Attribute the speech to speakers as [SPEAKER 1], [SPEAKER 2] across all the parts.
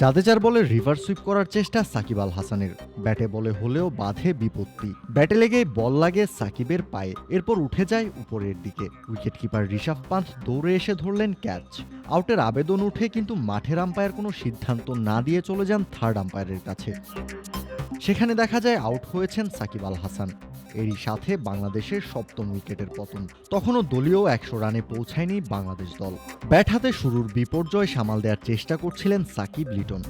[SPEAKER 1] জাদেজার বলে river sweep করার চেষ্টা সাকিব আল হাসানের। ব্যাটে বলে হলেও বাধে বিপত্তি। ব্যাটে লেগে বল লাগে সাকিবের পায়ে, এরপর উঠে যায় উপরের দিকে। উইকেট কিপার ঋষভ পান্থ দৌড়ে এসে ধরলেন ক্যাচ। আউটের আবেদন উঠে কিন্তু মাঠের আম্পায়ার কোনো সিদ্ধান্ত না দিয়ে চলে যান থার্ড আম্পায়ারের কাছে। সেখানে দেখা যায় আউট হয়েছেন সাকিব আল হাসান। এরই সাথে বাংলাদেশের সপ্তম উইকেটের পতন। তখনও দলীয় একশো রানে পৌঁছায়নি বাংলাদেশ দল। ব্যাট হাতে শুরুর বিপর্যয় সামাল দেওয়ার চেষ্টা করছিলেন সাকিব লিটন।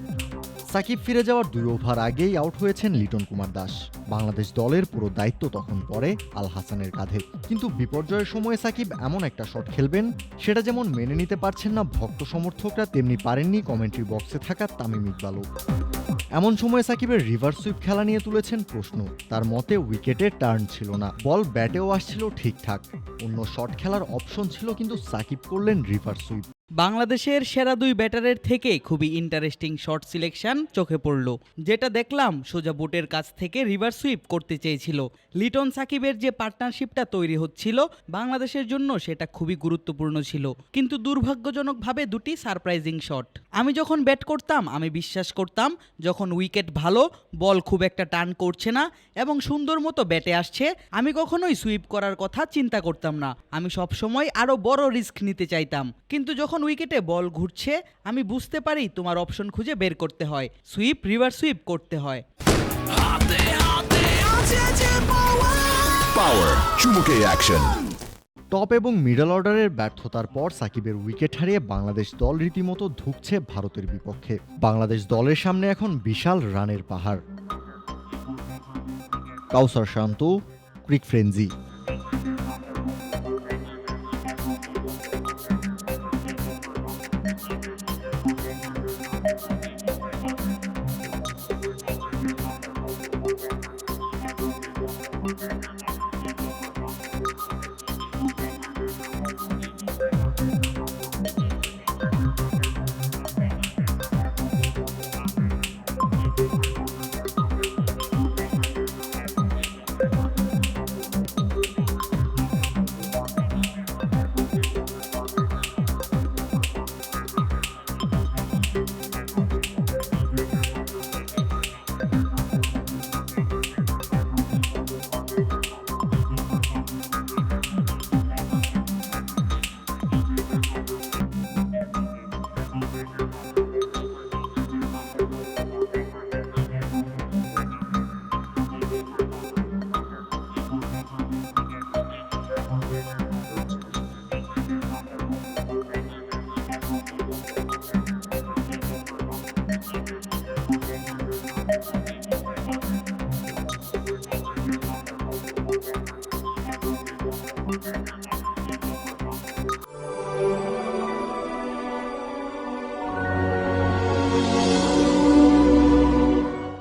[SPEAKER 1] সাকিব ফিরে যাওয়ার দুই ওভার আগেই আউট হয়েছেন লিটন কুমার দাস। বাংলাদেশ দলের পুরো দায়িত্ব তখন পড়ে আল হাসানের কাঁধে। কিন্তু বিপর্যয়ের সময়ে সাকিব এমন একটা শট খেলবেন, সেটা যেমন মেনে নিতে পারছেন না ভক্ত সমর্থকরা, তেমনি পারেননি কমেন্ট্রি বক্সে থাকা তামিম ইকবালও। এমন সময় সাকিবের রিভার সুইপ খেলা নিয়ে তুলেছেন প্রশ্ন। তার মতে উইকেটে টার্ন ছিল না, বল ব্যাটেও আসছিল ঠিকঠাক। অন্য শট খেলার অপশন ছিল কিন্তু সাকিব করলেন রিভার সুইপ।
[SPEAKER 2] বাংলাদেশের সেরা দুই ব্যাটারের থেকে খুবই ইন্টারেস্টিং শট সিলেকশন চোখে পড়ল। যেটা দেখলাম সোজা বুটের কাছ থেকে রিভার সুইপ করতে চেয়েছিল। লিটন সাকিবের যে পার্টনারশিপটা তৈরি হচ্ছিল, বাংলাদেশের জন্য সেটা খুবই গুরুত্বপূর্ণ ছিল। কিন্তু দুর্ভাগ্যজনকভাবে দুটি সারপ্রাইজিং শট আমি যখন ব্যাট করতাম, আমি বিশ্বাস করতাম, যখন উইকেট ভালো বল খুব একটা টান করছে না এবং সুন্দর মতো ব্যাটে আসছে, আমি কখনোই সুইপ করার কথা চিন্তা করতাম না। আমি সবসময় আরও বড় রিস্ক নিতে চাইতাম। কিন্তু যখন উইকেটে বল ঘুরছে, আমি বুঝতে পারি তোমার অপশন খুঁজে বের করতে হয়। সুইপ রিভার সুইপ করতে হয়।
[SPEAKER 3] Power. চুমুকে অ্যাকশন
[SPEAKER 1] টপ এবং মিডল অর্ডারের ব্যর্থতার পর সাকিবের উইকেট হারিয়ে বাংলাদেশ দল রীতিমতো ধুঁকছে ভারতের বিপক্ষে। বাংলাদেশ দলের সামনে এখন বিশাল রানের পাহাড়। কাউসার শান্ত, ক্রিক ফ্রেঞ্জি Música